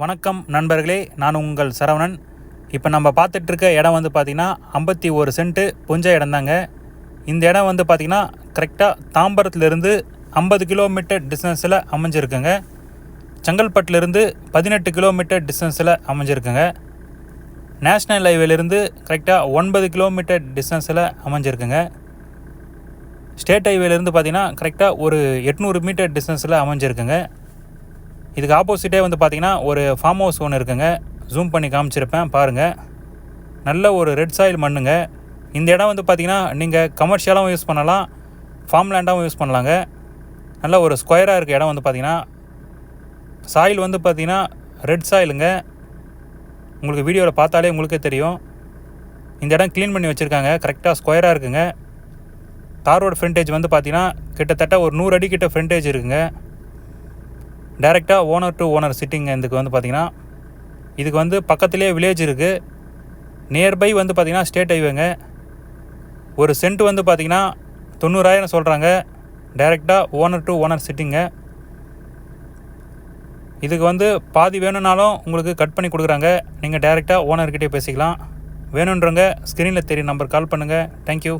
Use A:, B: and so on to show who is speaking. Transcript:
A: வணக்கம் நண்பர்களே நான் உங்கள் சரவணன். இப்போ நம்ம பார்த்துட்ருக்க இடம் வந்து பார்த்திங்கன்னா ஐம்பத்தி ஒரு சென்ட்டு புஞ்ச இடம் தாங்க இந்த இடம் வந்து பார்த்திங்கன்னா கரெக்டாக தாம்பரத்துலேருந்து ஐம்பது கிலோமீட்டர் டிஸ்டன்ஸில் அமைஞ்சிருக்குங்க. செங்கல்பட்டுலேருந்து பதினெட்டு கிலோமீட்டர் டிஸ்டன்ஸில் அமைஞ்சிருக்குங்க. நேஷ்னல் ஹைவேலேருந்து கரெக்டாக ஒன்பது கிலோமீட்டர் டிஸ்டன்ஸில் அமைஞ்சிருக்குங்க. ஸ்டேட் ஹைவேலேருந்து பார்த்தீங்கன்னா கரெக்டாக ஒரு எட்நூறு மீட்டர் டிஸ்டன்ஸில் அமைஞ்சிருக்குங்க. இதுக்கு ஆப்போசிட்டே வந்து பார்த்தீங்கன்னா ஒரு ஃபார்ம் ஹவுஸ் ஒன்று இருக்குங்க. ஜூம் பண்ணி காமிச்சிருப்பேன் பாருங்கள் நல்ல ஒரு ரெட் சாயில் மண்ணுங்க. இந்த இடம் வந்து பார்த்திங்கன்னா நீங்கள் கமர்ஷியலாகவும் யூஸ் பண்ணலாம் ஃபார்ம் லேண்டாகவும் யூஸ் பண்ணலாங்க. நல்ல ஒரு ஸ்கொயராக இருக்க இடம் வந்து பார்த்திங்கன்னா சாயில் வந்து பார்த்திங்கன்னா ரெட் சாயிலுங்க உங்களுக்கு வீடியோவில் பார்த்தாலே உங்களுக்கே தெரியும். இந்த இடம் க்ளீன் பண்ணி வச்சுருக்காங்க கரெக்டாக ஸ்கொயராக இருக்குங்க. தார் ரோடு ஃப்ரண்டேஜ் வந்து பார்த்தீங்கன்னா கிட்டத்தட்ட ஒரு நூறு அடி கிட்ட ஃப்ரண்டேஜ் இருக்குங்க. டைரெக்டாக ஓனர் டு ஓனர் சிட்டிங்க இதுக்கு வந்து பார்த்திங்கன்னா இதுக்கு வந்து பக்கத்துலேயே வில்லேஜ் இருக்குது நியர்பை வந்து பார்த்தீங்கன்னா ஸ்டேட் ஹைவேங்க ஒரு சென்ட் வந்து பார்த்தீங்கன்னா தொண்ணூறாயிரம் சொல்கிறாங்க டைரெக்டாக ஓனர் டு ஓனர் சிட்டிங்க இதுக்கு வந்து பாதி வேணும்னாலும் உங்களுக்கு கட் பண்ணி கொடுக்குறாங்க. நீங்கள் டைரெக்டாக ஓனர்கிட்டே பேசிக்கலாம். வேணுன்றவங்க ஸ்க்ரீனில் தெரியும் நம்பர் கால் பண்ணுங்கள் தேங்க்யூ